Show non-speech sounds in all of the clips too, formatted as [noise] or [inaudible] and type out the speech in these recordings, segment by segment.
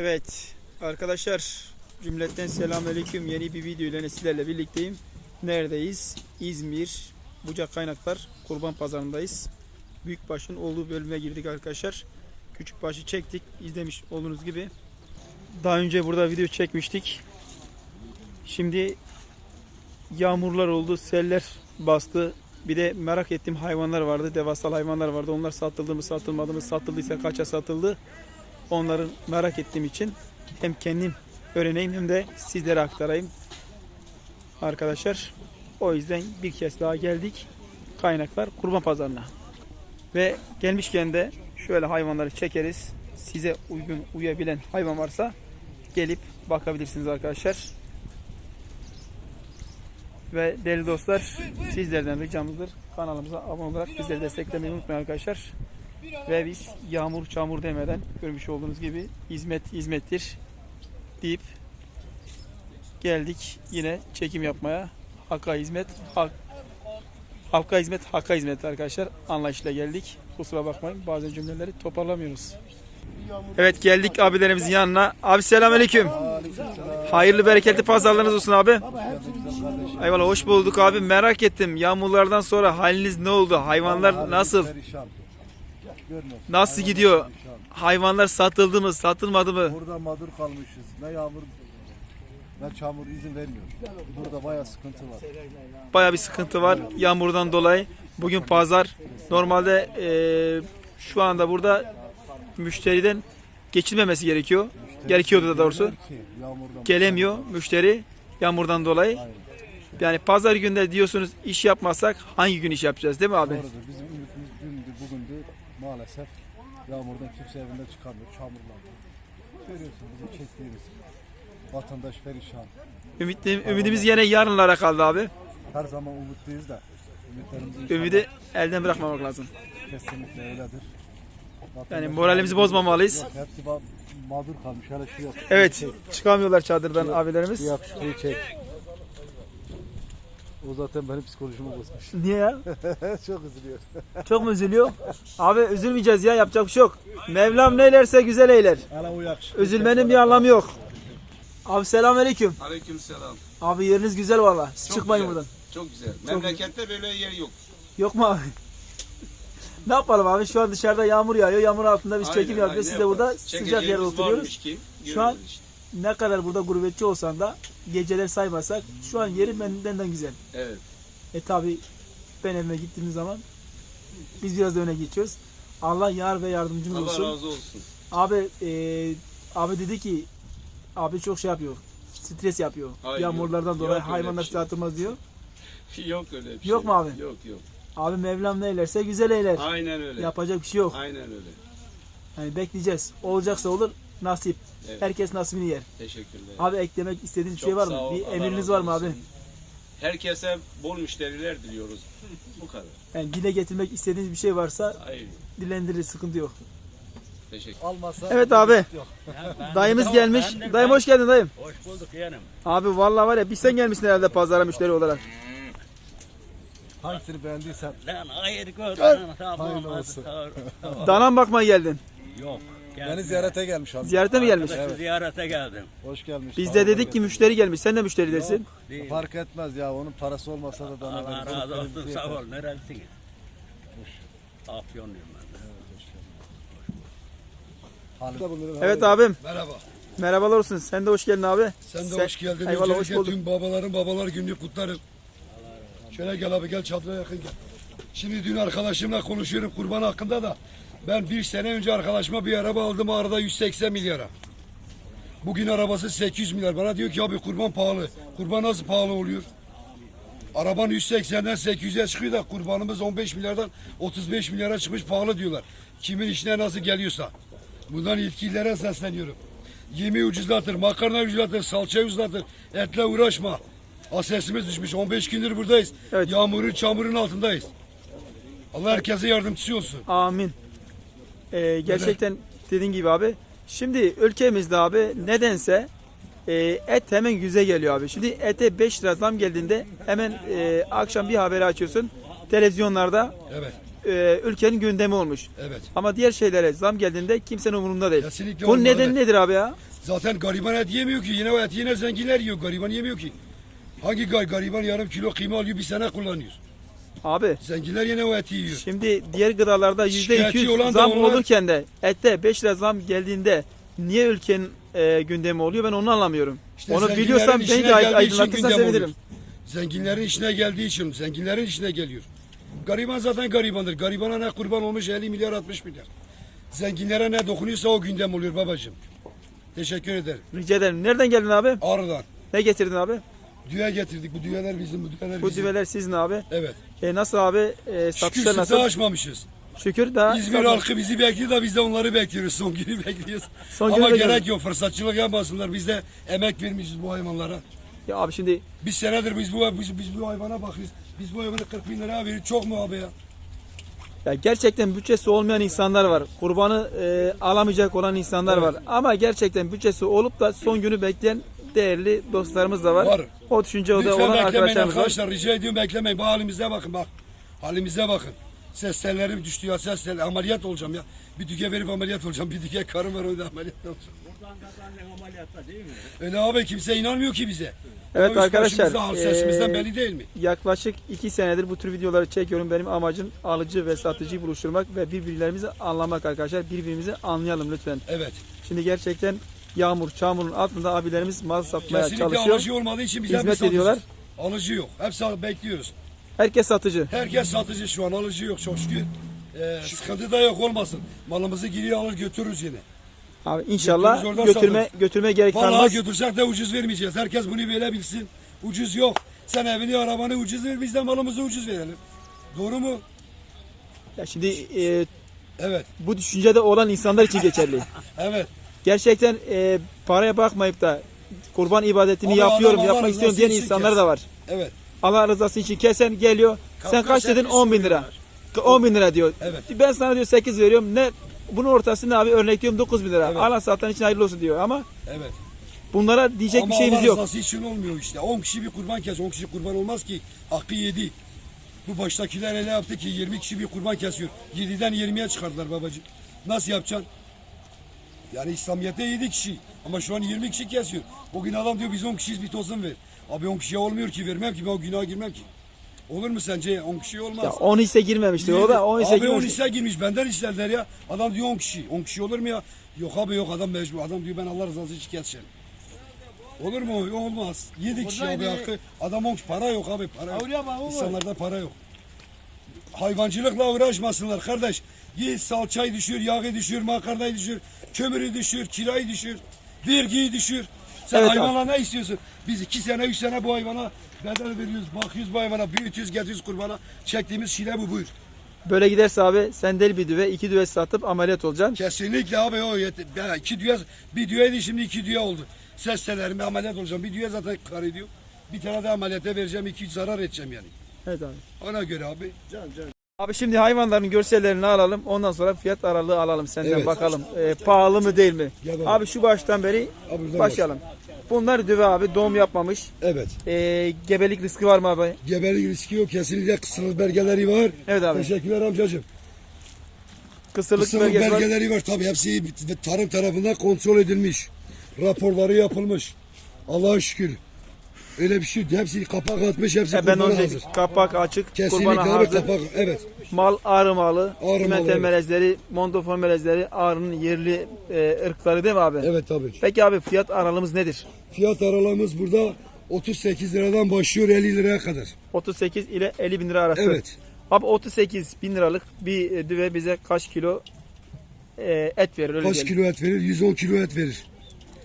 Evet arkadaşlar cümletten selamünaleyküm yeni bir video ile sizlerle birlikteyim. Neredeyiz? İzmir Bucak Kaynaklar Kurban Pazarındayız. Büyükbaşın olduğu bölüme girdik arkadaşlar. Küçükbaşı çektik izlemiş olduğunuz gibi. Daha önce burada video çekmiştik. Şimdi yağmurlar oldu, seller bastı. Bir de merak ettiğim hayvanlar vardı, devasal hayvanlar vardı. Onlar satıldı mı, satılmadı mı, satıldıysa kaça satıldı? Onları merak ettiğim için hem kendim öğreneyim hem de sizlere aktarayım. Arkadaşlar o yüzden bir kez daha geldik. Kaynaklar kurban pazarına. Ve gelmişken de şöyle hayvanları çekeriz. Size uygun uyabilen hayvan varsa gelip bakabilirsiniz arkadaşlar. Ve değerli dostlar sizlerden ricamızdır. Kanalımıza abone olarak bizleri desteklemeyi unutmayın arkadaşlar. Ve biz yağmur çamur demeden görmüş olduğunuz gibi hizmet hizmettir deyip geldik yine çekim yapmaya. Hakka hizmet, hak, halka hizmet, hakka hizmet arkadaşlar. Anlayışla geldik. Kusura bakmayın bazen cümleleri toparlamıyoruz. Evet geldik abilerimizin yanına. Abi selamünaleyküm. Hayırlı bereketli pazarlarınız olsun abi. Eyvallah hoş bulduk abi. Merak ettim. Yağmurlardan sonra haliniz ne oldu? Hayvanlar nasıl? Görmüyorsun. Nasıl gidiyor? Perişan. Hayvanlar satıldı mı, satılmadı mı? Burada mağdur kalmışız. Ne yağmur ne çamur izin vermiyor. Burada bayağı sıkıntı var. Baya bir sıkıntı var yağmurdan dolayı. Bugün pazar. Normalde eee, şu anda burada müşteriden geçilmemesi gerekiyor. Gerekiyordu da doğrusu. Ki yağmurdan. Gelemiyor müşteri yağmurdan dolayı. Yani pazar günde diyorsunuz iş yapmazsak hangi gün iş yapacağız değil mi abi? Doğrudur. Bizim. Maalesef yağmurdan kimse evinden çıkamıyor. Çamurlandı. Görüyorsun bizim çektiğimiz. Vatandaş perişan. Ümit, ümidimiz yine yarınlara kaldı abi. Her zaman umutluyuz da. Ümitlerimizi Ümidi elden bırakmamak lazım. kesinlikle öyledir. Vatandaş- Yani moralimizi bozmamalıyız. Yok, hepsi ba- mağdur kalmış. Hele şu yok. Evet çıkamıyorlar çadırdan abilerimiz. Bir yakışıklıyı çek. O zaten benim psikolojimi bozmuş. [laughs] Niye ya? [laughs] Çok üzülüyor. Çok mu üzülüyor? Abi üzülmeyeceğiz ya yapacak bir şey yok. Mevlam neylerse güzel eyler. Hala o yakışıklı. Üzülmenin bir anlamı yok. Abi selamünaleyküm. Aleykümselam. Abi yeriniz güzel valla. Siz Çok Çıkmayın güzel, buradan. Çok güzel. Memlekette böyle yer yok. Yok mu abi? [laughs] ne yapalım abi şu an dışarıda yağmur yağıyor. Yağmur altında biz Aynen, çekim yapıyoruz. aynen Siz de burada yaparız. sıcak Çekeceğimiz yerde oturuyoruz. varmış ki, Şu an- görüyoruz işte. Ne kadar burada gurbetçi olsan da geceler saymasak şu an yeri benden güzel. Evet. E tabi ben evime gittiğimiz zaman biz biraz öne geçiyoruz. Allah yar ve yardımcımız Allah olsun. razı olsun. Abi e, abi dedi ki abi çok şey yapıyor. Stres yapıyor. Hayır, Yağmurlardan yok. dolayı Yok hayvanlar şey. satılmaz diyor. [laughs] yok öyle bir şey. Yok mu abi? Yok yok. Abi Mevlam neylerse güzel eyler. Aynen öyle. Yapacak bir şey yok. Aynen öyle. Yani bekleyeceğiz. Olacaksa olur. Nasip. Evet. Herkes nasibini yer. Teşekkürler. Abi eklemek istediğiniz bir Çok şey var sağ mı? ol, Bir Allah emriniz razı var mı abi? olsun. Herkese bol müşteriler diliyoruz. Bu kadar. Yani dile getirmek istediğiniz bir şey varsa Hayır. dilendirir sıkıntı yok. Teşekkür. Almasa Evet abi. Dayımız gelmiş. Dayım hoş geldin dayım. Hoş bulduk yeğenim. Abi vallahi var ya bir sen gelmişsin herhalde pazara müşteri olarak. hangisini beğendiysen Lan hayır gör. Hayırlı olsun. [laughs] Danan bakmaya geldin. Yok. Beni ziyarete gelmiş abi. Ziyarete mi gelmiş? Arkadaşı ziyarete geldim. Hoş gelmiş. Biz de dedik ki müşteri gelmiş. Sen de müşteri desin. Değil. Fark etmez ya onun parası olmasa da dana Allah verir. razı olsun Yeter. sağ ol. Nerelisiniz? Afyonluyum ben de. Halim. Evet abim. Merhaba. Merhabalar olsun. Sen de hoş geldin abi. Sen de hoş geldin. Eyvallah hoş Öncelikle bulduk. tüm babaların babalar gününü kutlarım. Şöyle gel abi gel çadıra yakın gel. Şimdi dün arkadaşımla konuşuyorum kurban hakkında da. Ben bir sene önce arkadaşıma bir araba aldım arada 180 milyara. Bugün arabası 800 milyar. Bana diyor ki abi kurban pahalı. Kurban nasıl pahalı oluyor? Araban 180'den 800'e çıkıyor da kurbanımız 15 milyardan 35 milyara çıkmış pahalı diyorlar. Kimin işine nasıl geliyorsa. Bundan yetkililere sesleniyorum. Yemi ucuzlatır, makarna ucuzlatır, salça ucuzlatır. Etle uğraşma. Ha sesimiz düşmüş. 15 gündür buradayız. Evet. Yağmurun, çamurun altındayız. Allah herkese yardımcısı olsun. Amin. Ee, gerçekten dediğin gibi abi. Şimdi ülkemizde abi nedense e, et hemen yüze geliyor abi. Şimdi ete 5 lira zam geldiğinde hemen e, akşam bir haberi açıyorsun. Televizyonlarda Evet. e, ülkenin gündemi olmuş. Evet. Ama diğer şeylere zam geldiğinde kimsenin umurunda değil. Kesinlikle Bunun olmalı. nedeni nedir abi ya? Zaten gariban et yemiyor ki. Yine o eti yine zenginler yiyor. Gariban yemiyor ki. Hangi gar gariban yarım kilo kıyma alıyor bir sene kullanıyor. Abi Zenginler yine o eti yiyor. şimdi diğer gıdalarda %200 olan da zam onlar- olurken de ette 5 lira zam geldiğinde niye ülkenin e, gündemi oluyor ben onu anlamıyorum. İşte onu biliyorsan beni de aydınlatırsan sevinirim. Zenginlerin işine geldiği için, zenginlerin işine geliyor. Gariban zaten garibandır. Garibana ne kurban olmuş 50 milyar 60 milyar. Zenginlere ne dokunuyorsa o gündem oluyor babacığım. Teşekkür ederim. Rica ederim. Nereden geldin abi? Ağrı'dan. Ne getirdin abi? Düğe getirdik. Bu düğeler bizim, bu düğeler Bu bizim. düveler sizin abi. Evet. E, nasıl abi? E, Şükür satışlar nasıl? açmamışız. Şükür daha. İzmir halkı bizi bekliyor da biz de onları bekliyoruz. Son günü bekliyoruz. Son Ama günü gerek bekliyoruz. yok. Fırsatçılık yapmasınlar. Biz de emek vermişiz bu hayvanlara. Ya abi şimdi Bir senedir biz bu biz, biz bu hayvana bakıyoruz. Biz bu hayvana 40 bin lira veriyoruz. Çok mu abi ya? ya gerçekten bütçesi olmayan insanlar var. Kurbanı e, alamayacak olan insanlar var. Ama gerçekten bütçesi olup da son günü bekleyen değerli dostlarımız da var. Var. O düşünce o da Lütfen olan beklemeyin arkadaşlarımız var. arkadaşlar. Rica ediyorum beklemeyin. Bu halimize bakın bak. Halimize bakın. Ses tellerim düştü ya ses telleri. Ameliyat olacağım ya. Bir düke verip ameliyat olacağım. Bir düke karım var öyle ameliyat olacağım. Buradan kazandığın ameliyatta değil mi? Öyle abi kimse inanmıyor ki bize. Evet üst arkadaşlar, başımızda, hal sesimizden ee, belli değil mi? Yaklaşık iki senedir bu tür videoları çekiyorum. Benim amacım alıcı ve satıcıyı buluşturmak ve birbirlerimizi anlamak arkadaşlar. Birbirimizi anlayalım lütfen. Evet. Şimdi gerçekten yağmur, çamurun altında abilerimiz mal satmaya Kesinlikle çalışıyor. alıcı olmadığı için biz Hizmet ediyorlar. Alıcı yok. Hepsi al- bekliyoruz. Herkes satıcı. Herkes satıcı şu an alıcı yok çok şükür. Ee, sıkıntı da yok olmasın. Malımızı geri alır götürürüz yine. Abi inşallah Götürürüz, oradan götürme satarız. götürme gerek Vallahi kalmaz. götürsek de ucuz vermeyeceğiz. Herkes bunu böyle bilsin. Ucuz yok. Sen evini arabanı ucuz ver biz de malımızı ucuz verelim. Doğru mu? Ya şimdi e, Evet. bu düşüncede olan insanlar için geçerli. [laughs] Evet. Gerçekten e, paraya bakmayıp da kurban ibadetini Abi yapıyorum, Allah yapmak istiyorum diyen insanlar da var. Evet. Allah rızası için kesen geliyor. Sen Kafkas kaç dedin? hepsi 10 bin lira. 10 bin lira diyor. Evet. Ben sana diyor 8 veriyorum. Ne bunun ortası ne abi? Örnek diyorum 9 bin lira. Evet. Allah satan için hayırlı olsun diyor ama Evet. bunlara diyecek Ama bir şeyimiz Allah yok. rızası için olmuyor işte. 10 kişi bir kurban kes. 10 kişi kurban olmaz ki. Hakkı yedi. Bu baştakiler öyle yaptı ki 20 kişi bir kurban kesiyor. 7'den 20'ye çıkardılar babacığım. Nasıl yapacaksın? Yani İslamiyet'te 7 kişi. Ama şu an 20 kişi kesiyor. O gün adam diyor biz 10 kişiyiz bir tosun ver. Abi 10 kişiye olmuyor ki vermem ki ben o günaha girmem ki. Olur mu sence? 10 kişiye olmaz. Ya 10 hisse girmemiştir. O da 10 hisse abi 10 girmemiştir. hisse girmiş. Benden istediler ya. Adam diyor 10 kişi. 10 kişi olur mu ya? Yok abi yok adam mecbur. Adam diyor ben Allah rızası için keseceğim. Olur mu? Olmaz. 7 kişi abi hakkı. Adam 10 kişi. Para yok abi. Para yok. İnsanlarda para yok. Hayvancılıkla uğraşmasınlar kardeş. Git salçayı düşür, yağı düşür, makarnayı düşür, kömürü düşür, kirayı düşür, vergiyi düşür. Sen Evet hayvanla ne istiyorsun? Biz iki sene, üç sene bu hayvana bedel veriyoruz, bakıyoruz bu hayvana, büyütüyoruz, getiriyoruz kurbana. Çektiğimiz şile bu buyur. Böyle giderse abi sen del bir düve, iki düve satıp ameliyat olacaksın. Kesinlikle abi o yet- ya iki düğe, bir düğeydi şimdi iki düğe oldu. Ses telerime ameliyat olacağım. Bir düğe zaten kar ediyor. Bir tane de ameliyata vereceğim, iki zarar edeceğim yani. Evet abi. Ona göre abi. Abi şimdi hayvanların görsellerini alalım. Ondan sonra fiyat aralığı alalım senden Evet. bakalım. Ee, pahalı mı değil mi? Gel. Abi şu baştan beri Abi buradan başlayalım. Bunlar düve abi doğum yapmamış. Evet. Ee, gebelik riski var mı abi? Gebelik riski yok. Kesinlikle kısırlık belgeleri var. Evet abi. Teşekkürler amcacığım. Kısırlık, Kısırlık belgesi var. belgeleri var. Tabii hepsi tarım tarafından kontrol edilmiş. Raporları yapılmış. Allah'a şükür. Öyle bir şey. Hepsi kapak atmış. Hepsi E, ben kurbana hazır. kapak açık, Kesinlikle kurbana abi hazır. kapak. Evet. Mal ağrı malı, simente evet. melezleri, montofon melezleri, ağrının yerli e, ırkları değil mi abi? Evet tabii. Peki abi fiyat aralığımız nedir? Fiyat aralığımız burada 38 liradan başlıyor 50 liraya kadar. 38 ile 50 bin lira arası. Evet. Abi 38 bin liralık bir düve bize kaç kilo e, et verir öyle Kaç diyelim. kilo et verir? 110 kilo et verir.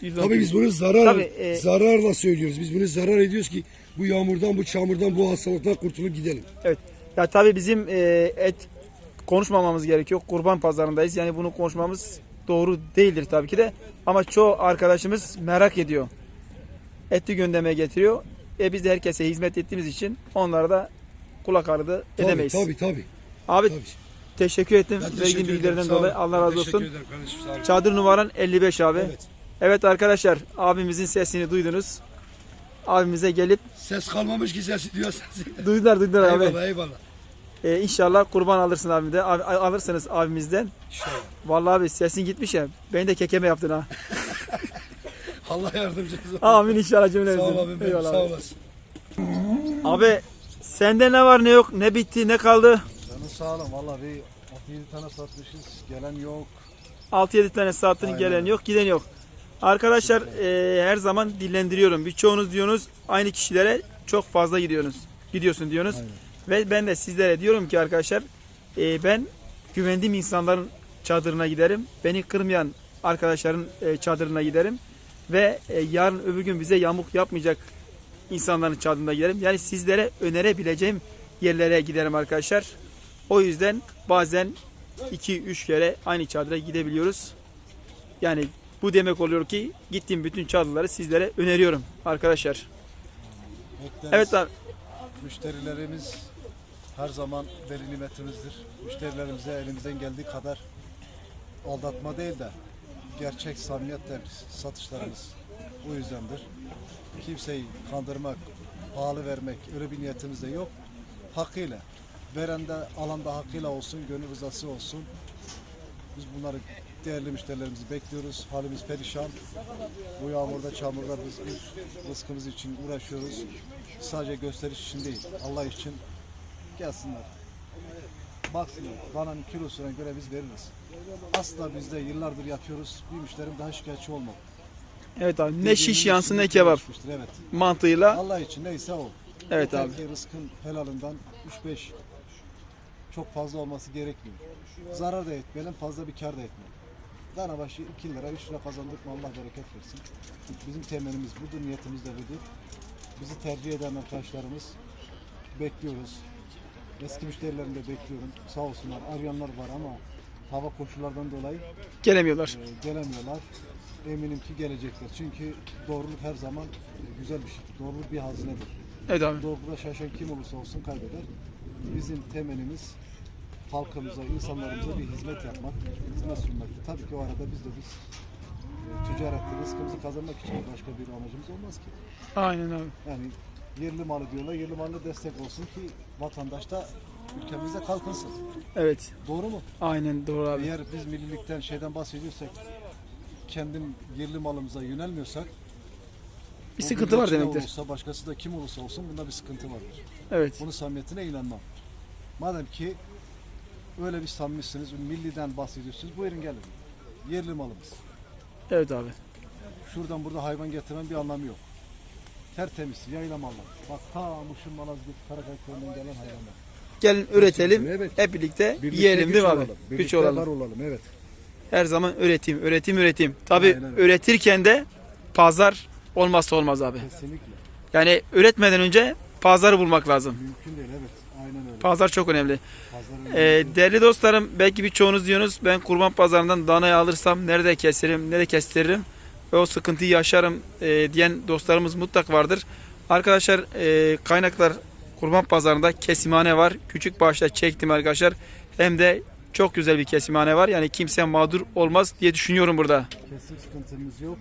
110 Tabii biz bunu zarar Tabii, e- zararla söylüyoruz. Biz bunu zarar ediyoruz ki bu yağmurdan, bu çamurdan, bu hastalıktan kurtulup gidelim. Evet. Ya tabii bizim e, et konuşmamamız gerekiyor. Kurban pazarındayız. Yani bunu konuşmamız doğru değildir tabii ki de. Ama çoğu arkadaşımız merak ediyor. Eti gündeme getiriyor. E biz de herkese hizmet ettiğimiz için onlara da kulak ardı Tabii, edemeyiz. tabii tabii. Abi tabii. teşekkür ettim. Verdiğin olun. dolayı. Allah razı olsun. Çadır numaran 55 abi. Evet. Evet arkadaşlar abimizin sesini duydunuz. Abimize gelip Ses kalmamış ki sesi diyor sesi. [laughs] duydular duydular abi. eyvallah eyvallah. E, inşallah kurban alırsın abimde. Abi, alırsınız abimizden. İnşallah. Vallahi abi sesin gitmiş ya. Beni de kekeme yaptın ha. [laughs] Allah yardımcınız olsun. Amin inşallah Sağ cümlemizin. ol abim benim. Eyvallah Sağ abi. olasın. Abi sende ne var ne yok ne bitti ne kaldı? Canı sağ olun. Valla bir 6-7 tane satmışız. Gelen yok. 6-7 tane saatini Aynen. gelen yok giden yok. Arkadaşlar e, her zaman dillendiriyorum. Birçoğunuz diyorsunuz aynı kişilere çok fazla gidiyorsunuz. Gidiyorsun diyorsunuz. Aynen. Ve ben de sizlere diyorum ki arkadaşlar e, ben güvendiğim insanların çadırına giderim. Beni kırmayan arkadaşların e, çadırına giderim. Ve e, yarın öbür gün bize yamuk yapmayacak insanların çadırına giderim. Yani sizlere önerebileceğim yerlere giderim arkadaşlar. O yüzden bazen 2-3 kere aynı çadıra gidebiliyoruz. Yani bu demek oluyor ki gittiğim bütün çadırları sizlere öneriyorum arkadaşlar. Bekleriz. Evet abi. Müşterilerimiz her zaman veli nimetimizdir. Müşterilerimize elimizden geldiği kadar aldatma değil de gerçek samimiyetle satışlarımız bu yüzdendir. Kimseyi kandırmak, pahalı vermek öyle bir niyetimiz de yok. Hakkıyla. Veren de alan da hakkıyla olsun, gönül rızası olsun. Biz bunları değerli müşterilerimizi bekliyoruz. Halimiz perişan. Bu yağmurda, çamurda biz bir rızkımız için uğraşıyoruz. Sadece gösteriş için değil, Allah için gelsinler. Baksınlar, dananın kilosuna göre biz veririz. Asla biz de yıllardır yapıyoruz. Bir müşterim daha şikayetçi olmadı. Evet abi. Ne şiş yansın ne kebap Evet. mantığıyla. Allah için neyse o. Evet Yeter abi. ki rızkın helalından 3-5 çok fazla olması gerekmiyor. Zarar da etmeyelim, fazla bir kar da etmeyelim. Dana başı 2 lira, 3 lira kazandık mı Allah bereket versin. Bizim temelimiz budur, niyetimiz de budur. Bizi tercih eden arkadaşlarımız bekliyoruz. Eski müşterilerini de bekliyorum. Sağ olsunlar, arayanlar var ama hava koşullardan dolayı Gelemiyorlar. e, gelemiyorlar. Eminim ki gelecekler. Çünkü doğruluk her zaman e, güzel bir şey. Doğruluk bir hazinedir. Evet abi. Doğruluğa şaşan kim olursa olsun kaybeder. Bizim temelimiz halkımıza, insanlarımıza bir hizmet yapmak, hizmet sunmak. Tabii ki o arada biz de biz e, ticarette rızkımızı kazanmak için başka bir amacımız olmaz ki. Aynen abi. Yani yerli malı diyorlar, yerli malı destek olsun ki vatandaş da ülkemizde kalkınsın. Evet. Doğru mu? Aynen doğru abi. Eğer biz millilikten şeyden bahsediyorsak, kendim yerli malımıza yönelmiyorsak, Bir o sıkıntı var demektir. Olursa, başkası da kim olursa olsun bunda bir sıkıntı vardır. Evet. Bunun samimiyetine inanmam. Madem ki öyle bir samimisiniz, milliden bahsediyorsunuz, buyurun gelin. Yerli malımız. Evet abi. Şuradan burada hayvan getiren bir anlamı yok. Tertemiz, yayla mallar. Bak ta Muş'un Malazgirt, Karakay köyünden gelen hayvanlar. Gelin üretelim. Evet. Hep birlikte yiyelim güç değil mi abi? olalım. Güç Birlikte olalım. var olalım, evet. Her zaman üretim, üretim, üretim. Tabi Aynen öyle. üretirken de pazar olmazsa olmaz abi. Kesinlikle. Yani üretmeden önce pazarı bulmak lazım. Mümkün değil, evet. Aynen öyle. Pazar çok önemli. Pazarın Ee, değerli dostlarım belki birçoğunuz diyorsunuz ben kurban pazarından danayı alırsam nerede keserim, nerede kestiririm ve o sıkıntıyı yaşarım e, diyen dostlarımız mutlak vardır. Arkadaşlar e, kaynaklar kurban pazarında kesimhane var. Küçük başta çektim arkadaşlar. Hem de çok güzel bir kesimhane var. Yani kimse mağdur olmaz diye düşünüyorum burada. Kesim sıkıntımız yok.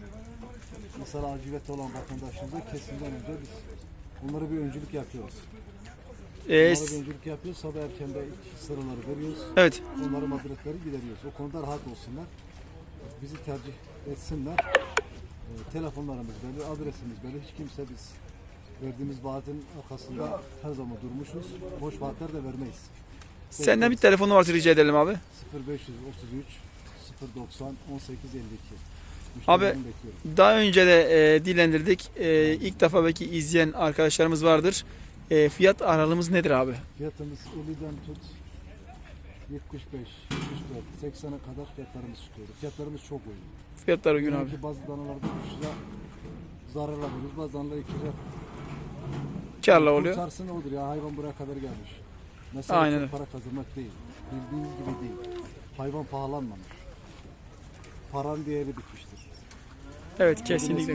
Mesela acilette olan vatandaşımıza kesimden önce biz onlara bir öncülük yapıyoruz. Ee, Onlara öncülük yapıyoruz. Sabah erkende ilk sıraları veriyoruz. evet Onların mağduriyetleri gideriyoruz. O konuda rahat olsunlar. Bizi tercih etsinler. Ee, telefonlarımız belli, adresimiz belli. Hiç kimse biz verdiğimiz vaatin arkasında her zaman durmuşuz. Boş vaatler de vermeyiz. senden bir telefon numarası rica edelim abi. 0533 090 1852. Abi- bekliyorum. Daha önce de e, dillendirdik. E, ilk defa belki izleyen arkadaşlarımız vardır. E, fiyat aralığımız nedir abi? Fiyatımız 50'den tut 75, 74, 80'e kadar fiyatlarımız çıkıyor. Fiyatlarımız çok uygun. Fiyatlar uygun abi. Bazı danalarda 3 lira zararla veriyoruz. Bazı danalar 2 lira. Karla oluyor. Kurtarsın odur ya hayvan buraya kadar gelmiş. Mesela Aynen çok para kazanmak değil. Bildiğiniz gibi değil. Hayvan pahalanmamış. Paranın değeri bitmiştir. Evet kesinlikle.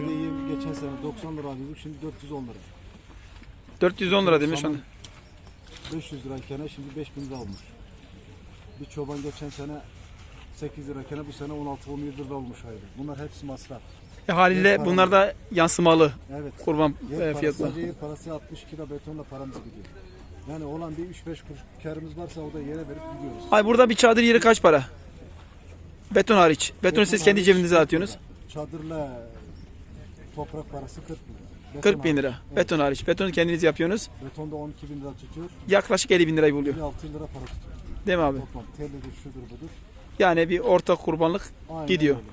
Geçen sene 90 lira alıyorduk şimdi 410 lira. 410 lira demiş anda. 500 lirayken şimdi 5000 lira olmuş. Bir çoban geçen sene 8 lirayken bu sene 16-17 lira olmuş hayvan. Bunlar hepsi masraf. E, haliyle bunlar da yansımalı Evet. kurban Yer e, parası, yer parası 60 kilo betonla paramız gidiyor. Yani olan bir 3-5 kuruş karımız varsa o da yere verip gidiyoruz. Ay burada bir çadır yeri kaç para? Beton hariç. Betonu siz kendi cebinize 40 atıyorsunuz. lira. Çadırla toprak parası 40 lira. Beton 40 bin lira. Evet. Beton hariç. Betonu kendiniz yapıyorsunuz. Betonda 12 bin lira tutuyor. Yaklaşık 50 bin lirayı buluyor. 56 lira para tutuyor. Değil mi abi? Toplam tellidir şudur budur. Yani bir orta kurbanlık Aynen Gidiyor. öyle.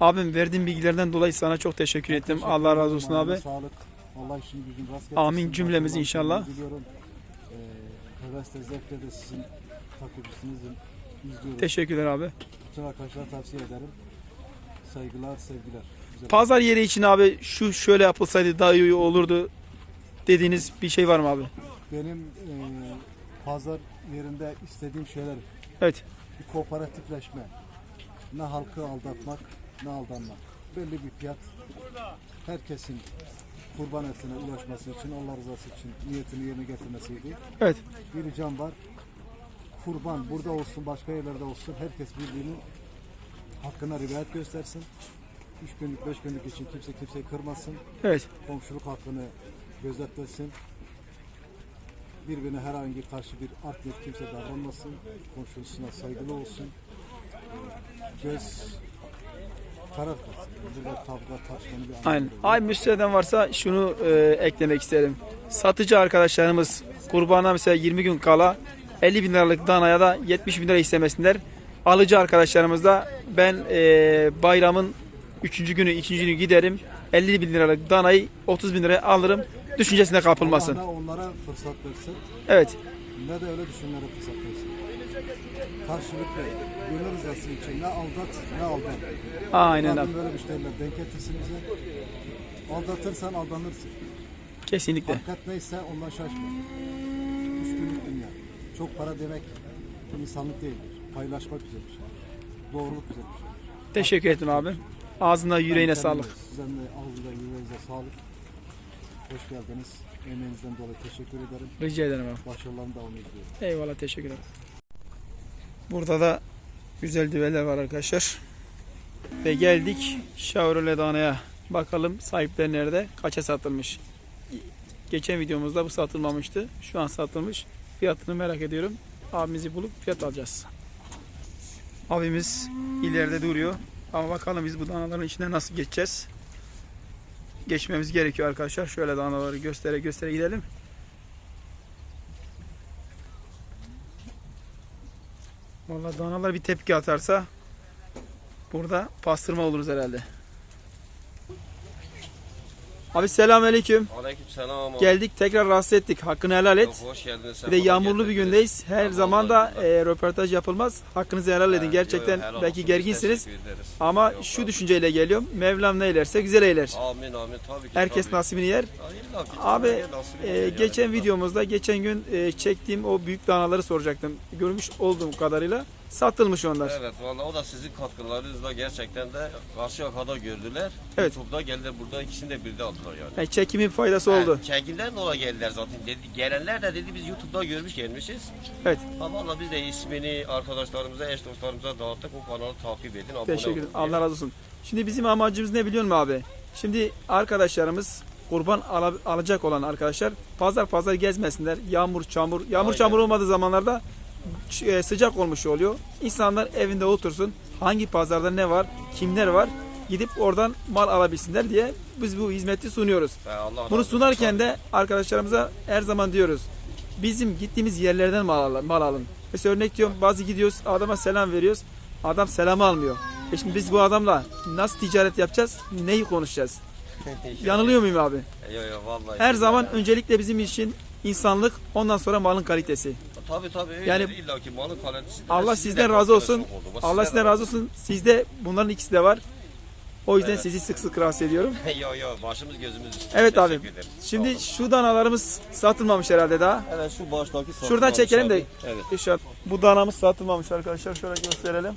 Abim verdiğin bilgilerden dolayı sana çok teşekkür ettim. Teşekkür Allah razı olsun abi. Sağlık. Allah işini gücünü rast getirsin. Amin cümlemiz Başarılar inşallah. Diliyorum. Ee, hevesle zevkle de sizin takipçisinizim. İzliyoruz. Teşekkürler abi. Bütün arkadaşlara tavsiye ederim. Saygılar, sevgiler. Güzel. Pazar yeri için abi şu şöyle yapılsaydı daha iyi olurdu dediğiniz bir şey var mı abi? Benim e, pazar yerinde istediğim şeyler Evet. bir kooperatifleşme. Ne halkı aldatmak, ne aldanmak. Belli bir fiyat. Herkesin kurban etine ulaşması için, Allah rızası için niyetini yerine getirmesiydi. Evet. Bir ricam var. Kurban burada olsun, başka yerlerde olsun. Herkes birbirinin hakkına riayet göstersin. 3 günlük, 5 günlük için kimse kimseyi kırmasın. Evet. Komşuluk hakkını gözetlesin. Birbirine herhangi karşı bir art niyet kimse davranmasın. Komşusuna saygılı olsun. Göz karartmasın. Burada kavga tartışmanın bir Aynen. Ay müsteden varsa şunu e, eklemek isterim. Satıcı arkadaşlarımız kurbana mesela 20 gün kala 50 bin liralık danaya da 70 bin lira istemesinler. Alıcı arkadaşlarımız da ben e, bayramın 3. günü 2. günü giderim 50 bin liralık danayı 30 bin liraya alırım düşüncesine kapılmasın. Allah da onlara fırsat versin. Evet. Ne de öyle düşünenlere fırsat versin. Karşılıklı gönül rızası için ne aldat ne aldan. Aynen abi. Rabbim böyle müşteriler denk getirsin bize. Aldatırsan aldanırsın. Kesinlikle. Hakikat neyse ondan şaşma. Üç günlük dünya. Çok para demek insanlık değildir. Paylaşmak güzel bir şey. Doğruluk güzel bir şey. Teşekkür ederim abi. Ağzına yüreğine sağlık. Sizden de ağzınıza yüreğinize sağlık. Hoş geldiniz. Emeğinizden dolayı teşekkür ederim. Rica ederim abi. Başarılarını devam ediyorum. Eyvallah teşekkür ederim. Burada da güzel düveler var arkadaşlar. Ve geldik Chevrolet Dana'ya. Bakalım sahipleri nerede? Kaça satılmış? Geçen videomuzda bu satılmamıştı. Şu an satılmış. Fiyatını merak ediyorum. Abimizi bulup fiyat alacağız. Abimiz ileride duruyor. Ama bakalım biz bu danaların içine nasıl geçeceğiz? Geçmemiz gerekiyor arkadaşlar. Şöyle danaları göstere göstere gidelim. Vallahi danalar bir tepki atarsa burada pastırma oluruz herhalde. Abi selamünaleyküm. Aleykümselam abi. Geldik tekrar rahatsız ettik. Hakkını helal et. Yok, hoş geldiniz. Bir de yağmurlu bir gündeyiz. Her Tamam, zaman da e, röportaj yapılmaz. Hakkınızı helal edin. Gerçekten belki gerginsiniz. Ama şu düşünceyle geliyorum. Mevlam ne eylerse güzel eyler. Amin amin tabii ki. Herkes tabii. nasibini yer. Abi e, yer yani. geçen videomuzda geçen gün e, çektiğim o büyük danaları soracaktım. Görmüş olduğum kadarıyla satılmış onlar. Evet valla o da sizin katkılarınızla gerçekten de karşı yakada gördüler. Evet. YouTube'da geldiler burada ikisini de birde aldılar yani. Yani çekimin faydası oldu. Yani çekimden dolayı geldiler zaten. Dedi, gelenler de dedi biz YouTube'da görmüş gelmişiz. Evet. Ha valla biz de ismini arkadaşlarımıza, eş dostlarımıza dağıttık. O kanalı takip edin. Abone Teşekkür ederim. Allah razı olsun. Şimdi bizim amacımız ne biliyor musun abi? Şimdi arkadaşlarımız kurban ala- alacak olan arkadaşlar pazar pazar gezmesinler. Yağmur, çamur. Yağmur, Aynen. çamur olmadığı zamanlarda sıcak olmuş oluyor. İnsanlar evinde otursun. Hangi pazarda ne var, kimler var gidip oradan mal alabilsinler diye biz bu hizmeti sunuyoruz. Allah Bunu sunarken de arkadaşlarımıza her zaman diyoruz. Bizim gittiğimiz yerlerden mal alın. Mal alın. Mesela örnek diyorum bazı gidiyoruz adama selam veriyoruz. Adam selamı almıyor. E şimdi biz bu adamla nasıl ticaret yapacağız? Neyi konuşacağız? [laughs] Yanılıyor muyum abi? Yok yok vallahi. Her zaman Yani. öncelikle bizim için insanlık ondan sonra malın kalitesi. Tabii tabii. Yani Yani illa ki malın kalitesi. de Allah sizden de razı olsun. Allah sizden razı olsun. Sizde bunların ikisi de var. O yüzden Evet. sizi sık sık rahatsız ediyorum. [laughs] Yok yok başımız gözümüz üstüne. Evet abi. Teşekkür ederim. Sağ Şimdi olun. şu danalarımız satılmamış herhalde daha. Evet şu baştaki satın Şuradan almış çekelim de. abi. Evet. İnşallah. Bu danamız satılmamış arkadaşlar. Şöyle gösterelim.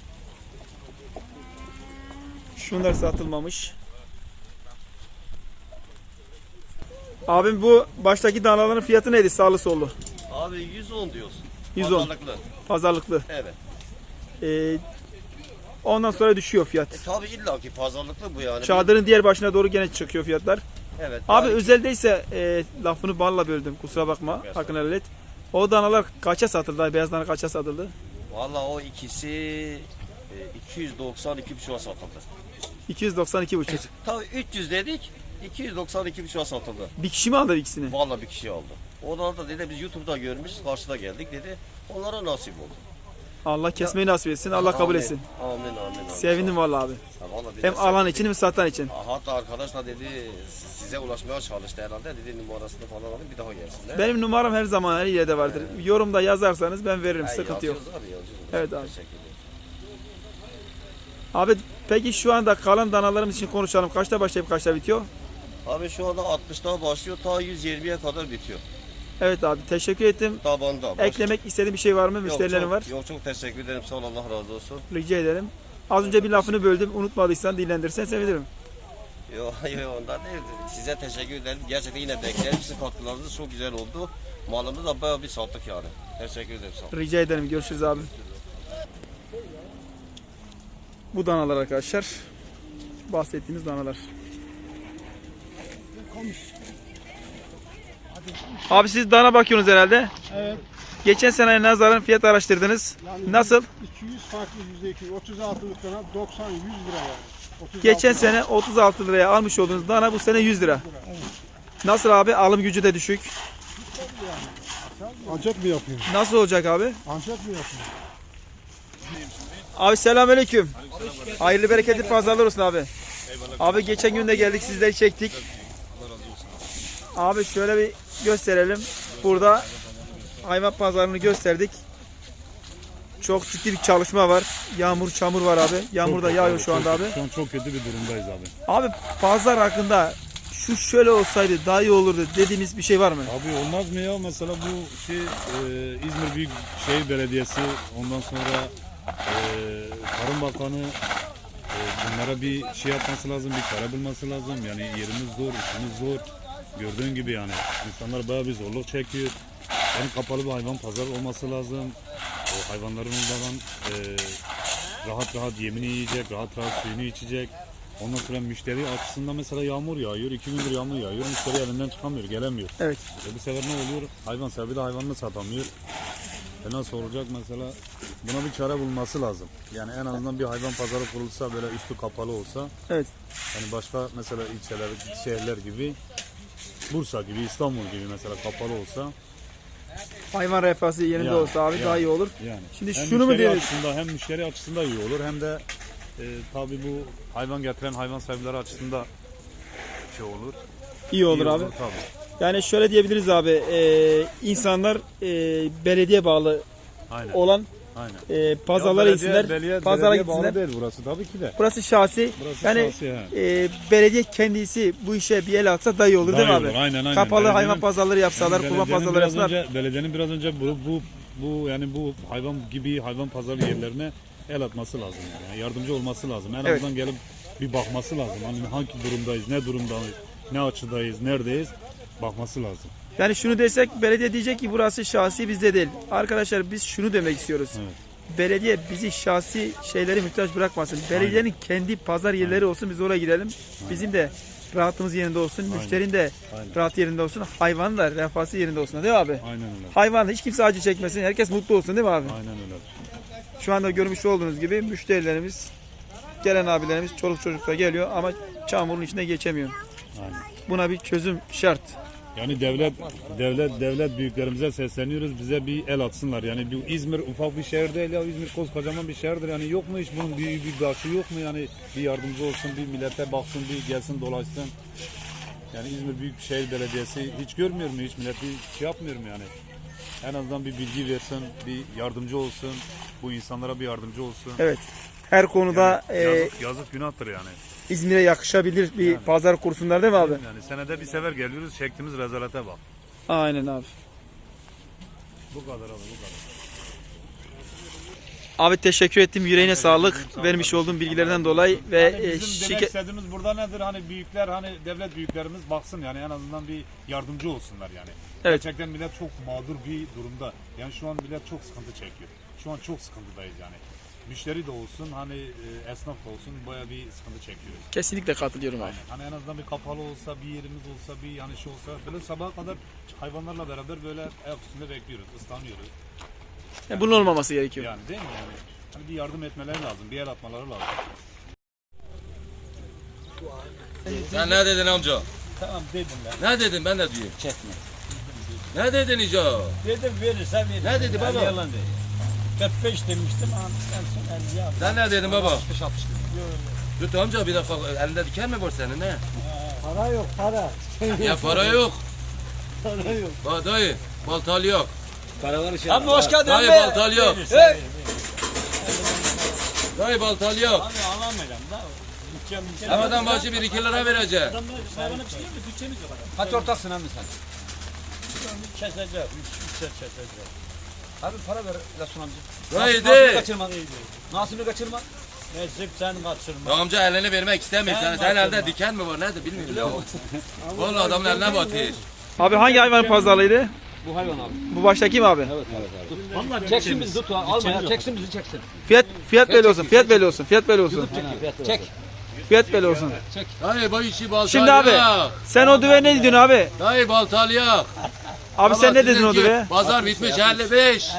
Şunlar satılmamış. Abim bu baştaki danaların fiyatı neydi sağlı sollu? Abi 110 diyorsun. 110. Pazarlıklı. Pazarlıklı. Evet. Ee, ondan sonra düşüyor fiyat. E, tabii illa ki pazarlıklı bu yani. Çadırın diğer başına doğru gene çıkıyor fiyatlar. Evet. Abi yani özeldeyse e, lafını balla böldüm kusura bakma. Estağfurullah. Hakkını helal et. O danalar kaça satıldı? Beyaz dana kaça satıldı? Valla o ikisi e, 292 buçuğa satıldı. 292,5. Tabii 300 dedik 292 buçuğa satıldı. Bir kişi mi aldı ikisini? Valla bir kişi aldı. Onlar da dedi biz YouTube'da görmüşüz karşıda geldik dedi. Onlara nasip oldu. Allah kesmeyi nasip etsin. Allah kabul etsin. Amin amin. amin. Sevindim vallahi abi. Vallahi Hem alan için hem satan için. Hatta arkadaş da dedi size ulaşmaya çalıştı herhalde dedi numarasını falan alayım bir daha gelsinler. Benim numaram her zaman her yerde vardır. Yorumda yazarsanız ben veririm. Ha, Sıkıntı yok. yazıyoruz Abi, yazıyoruz. Evet abi. Teşekkür. Abi peki şu anda kalan danalarımız için konuşalım. Kaçta başlayıp kaçta bitiyor? Abi şu anda 60'ta başlıyor ta 120'ye kadar bitiyor. Evet abi teşekkür ettim. Tabanda. baş- Eklemek istediğin bir şey var mı? Müşterilerin var. Yok çok teşekkür ederim sağ ol Allah razı olsun. Rica ederim. Az önce bir lafını böldüm. Unutmadıysan dillendirsen sevinirim. Yok [laughs] yok ondan değil. Size teşekkür ederim. Gerçekten yine beklerim. Sizin katkılarınız çok güzel oldu. Malımızı da bayağı bir sattık yani. Teşekkür ederim sağ ol. Rica ederim. Görüşürüz abi. Bu danalar arkadaşlar. Bahsettiğimiz danalar. Abi siz dana bakıyorsunuz herhalde. Evet. Geçen seneye nazaran fiyat araştırdınız. Nasıl? 200 farklı yüzde 200. 36'lık dana 90 100 lira yani. 36 Geçen lira. sene 36 liraya almış olduğunuz dana bu sene 100 lira. Nasıl abi? Alım gücü de düşük. Ancak mı yapıyor? Nasıl olacak abi? Ancak mı yapıyor? Abi selamünaleyküm. Hayırlı bereketli pazarlar olsun abi. Abi geçen gün de geldik sizleri çektik. Abi şöyle bir gösterelim. Burada hayvan pazarını gösterdik. Çok ciddi bir çalışma var. Yağmur çamur var abi. Yağmur da yağıyor şu anda abi. Şu an çok kötü bir durumdayız abi. Abi pazar hakkında şu şöyle olsaydı daha iyi olurdu dediğimiz bir şey var mı? Abi olmaz mı ya mesela bu şey e, İzmir Büyükşehir Belediyesi ondan sonra e, Tarım Bakanı e, bunlara bir şey yapması lazım, bir çare bulması lazım. Yani yerimiz zor, işimiz zor. Gördüğün gibi yani insanlar bayağı bir zorluk çekiyor. Yani kapalı bir hayvan pazar olması lazım. O hayvanların oradan e, rahat rahat yemini yiyecek, rahat rahat suyunu içecek. Ondan sonra müşteri açısından mesela yağmur yağıyor, iki gündür yağmur yağıyor. Müşteri evinden çıkamıyor, gelemiyor. Evet. E bu sefer ne oluyor? Hayvan sahibi de hayvanını satamıyor. E nasıl olacak mesela? Buna bir çare bulması lazım. Yani en azından bir hayvan pazarı kurulsa böyle üstü kapalı olsa. Evet. Yani başka mesela ilçeler, şehirler gibi Bursa gibi, İstanbul gibi mesela kapalı olsa. Hayvan refahı yerinde Yani, olsa abi yani. daha iyi olur. Yani Şimdi hem şunu mu müşteri açısından hem müşteri açısından iyi olur hem de e, tabii bu hayvan getiren hayvan sahipleri açısından şey olur. İyi olur iyi abi. tabii. Yani şöyle diyebiliriz abi. e, insanlar e, belediye bağlı Aynen. olan aynen. e, pazarlara Ya gitsinler. belediye- pazara belediye gitsinler. değil burası tabii ki de. Burası şahsi. Burası yani şahsi, e, belediye kendisi bu işe bir el atsa daha iyi olur değil mi Daha abi? aynen, aynen. Kapalı Belediyenin- hayvan pazarları yapsalar, Yani kurban pazarları biraz yapsalar. Önce, belediyenin biraz önce bu, bu, bu yani bu hayvan gibi hayvan pazarı yerlerine el atması lazım. Yani. yardımcı olması lazım. En Evet. azından gelip bir bakması lazım. Hani hangi durumdayız, ne durumdayız, ne açıdayız, neredeyiz bakması lazım. Yani şunu desek belediye diyecek ki burası şahsi bizde değil. Arkadaşlar biz şunu demek istiyoruz. Evet. Belediye bizi şahsi şeyleri muhtaç bırakmasın. Belediyenin kendi pazar yerleri olsun biz oraya gidelim. Bizim de rahatımız yerinde olsun. Müşterinin de Aynen. rahat yerinde olsun. Hayvanın da refahı yerinde olsun. Değil mi abi? Aynen öyle. Hayvan hiç kimse acı çekmesin. Herkes mutlu olsun değil mi abi? Aynen öyle. Şu anda görmüş olduğunuz gibi müşterilerimiz, gelen abilerimiz çoluk çocuk da geliyor ama çamurun içine geçemiyor. Aynen. Buna bir çözüm şart. Yani devlet devlet devlet büyüklerimize sesleniyoruz. Bize bir el atsınlar. Yani bu İzmir ufak bir şehir değil ya. İzmir koskocaman bir şehirdir. Yani yok mu hiç bunun bir bir başı yok mu yani bir yardımcı olsun, bir millete baksın, bir gelsin dolaşsın. Yani İzmir Büyükşehir Belediyesi hiç görmüyor mu? Hiç milleti şey yapmıyor mu yani? En azından bir bilgi versin, bir yardımcı olsun. Bu insanlara bir yardımcı olsun. Evet. Her konuda e, yazık, yazık günahtır yani. İzmir'e yakışabilir bir pazar kursunlar değil mi abi? Yani senede bir sefer geliyoruz, çektiğimiz rezalete bak. Aynen abi. Bu kadar abi, bu kadar. Abi teşekkür ettim. Yüreğine sağlık. Vermiş olduğum bilgilerden dolayı ve Yani e, bizim demek şike- istediğimiz burada nedir? Hani büyükler hani devlet büyüklerimiz baksın yani en azından bir yardımcı olsunlar yani. Evet. Gerçekten millet çok mağdur bir durumda. Yani şu an millet çok sıkıntı çekiyor. Şu an çok sıkıntıdayız yani. Müşteri de olsun hani e, esnaf da olsun baya bir sıkıntı çekiyoruz. Kesinlikle katılıyorum abi. Hani en azından bir kapalı olsa, bir yerimiz olsa, bir yani şey olsa böyle sabaha kadar hayvanlarla beraber böyle ayak üstünde bekliyoruz, ıslanıyoruz. Yani bunun olmaması gerekiyor. Yani değil mi yani? Hani bir yardım etmeleri lazım, bir el atmaları lazım. Sen ne dedin amca? Tamam dedim ben. Ne dedin ben de duyayım. Çekme. Ne dedin ica? Dedim verirsen verirsin. Ne dedi baba? Yalan değil. 45 demiştim ama en son 50 aldım. Sen ne dedin baba? 65 60 dedim. Dur amca bir dakika elinde diken mi var senin ne? Para yok para. [laughs] Ya para yok. Para yok. Ba dayı baltal yok. Abi hoş geldin Dayı baltal yok. Hey! Dayı baltal yok. Abi alamayacağım da. Bütçem bütçem. Semadan başı bir iki lira verecek. Adamlar hayvana bir şey mu? Bütçemiz yok adam. Kaç ortaksın abi sen? Kesecek. 3 3 kesecek. Abi para ver Lasun amca. Dayı Nasibini de. kaçırma. Nasibini kaçırma. Nasip sen kaçırma. Ya amca elini vermek istemiyor. Sen, sen elde diken mi var nedir bilmiyorum ya. [laughs] Vallahi adamın eline batıyor. Abi hangi hayvan pazarlığıydı? Bu hayvan abi. Bu baştaki mi abi? Vallahi Çeksin bizi tut. Alma ya. Çeksin bizi çeksin. Fiyat fiyat belli olsun. Fiyat belli olsun. Fiyat belli olsun. Çek. Fiyat belli olsun. Dayı bu işi baltal Şimdi abi sen o düve ne diyorsun abi? Dayı baltal yok. Abi sen ne dedin o sizinki düve? Pazar bitmiş 55.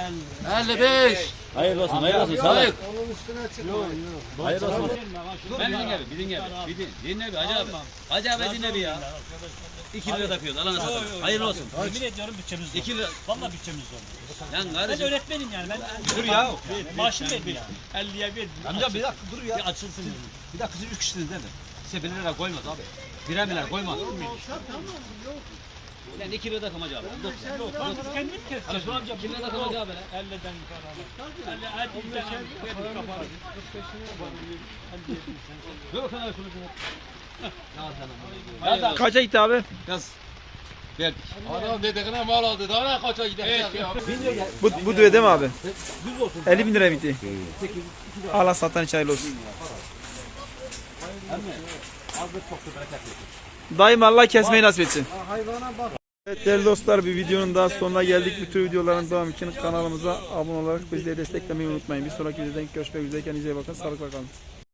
55. Hayırlı olsun. Hayırlı olsun. Dayı Onun üstüne çıkıyor. Hayırlı olsun. Ben dinle bir, bir dinle bir, bir din, dinle bir, Hacı abi. Hacı abi dinle bir ya. 2 lira takıyoruz, Allah'ına satın. Hayırlı olsun. Yemin ediyorum bütçemiz zor. 2 lira. Vallahi bütçemiz zor. Lan Ben kardeşim. öğretmenim yani. Ben Dur ya. maaşım belli yani. 50'ye bir. Amca bir dakika dur ya. Bir açılsın. Bir dakika siz üç kişisiniz değil mi? Size bir lira koymaz abi. Birer birer koymaz. Lan 2 lira takım Hacı abi. Dur. Yok biz kendimiz keseceğiz. Hadi şu amca 2 lira takım Hacı abi. 50'den yukarı. 50 hadi bir tane verdik kaparız. Dur bakalım abi şunu. Hayırlı olsun. Kaça gitti abi? Yaz. Verdik. Adam dediğine mal aldı. Daha ne kaça ya. Bu, bu düve değil mi abi? 50 bin lira bitti. Allah satan hiç hayırlı olsun. Daim Allah kesmeyi nasip etsin. Evet değerli dostlar bir videonun daha sonuna geldik. Bütün videoların devamı için kanalımıza abone olarak bizleri desteklemeyi unutmayın. Bir sonraki videoda görüşmek üzere. Kendinize iyi bakın. Sağlıkla kalın.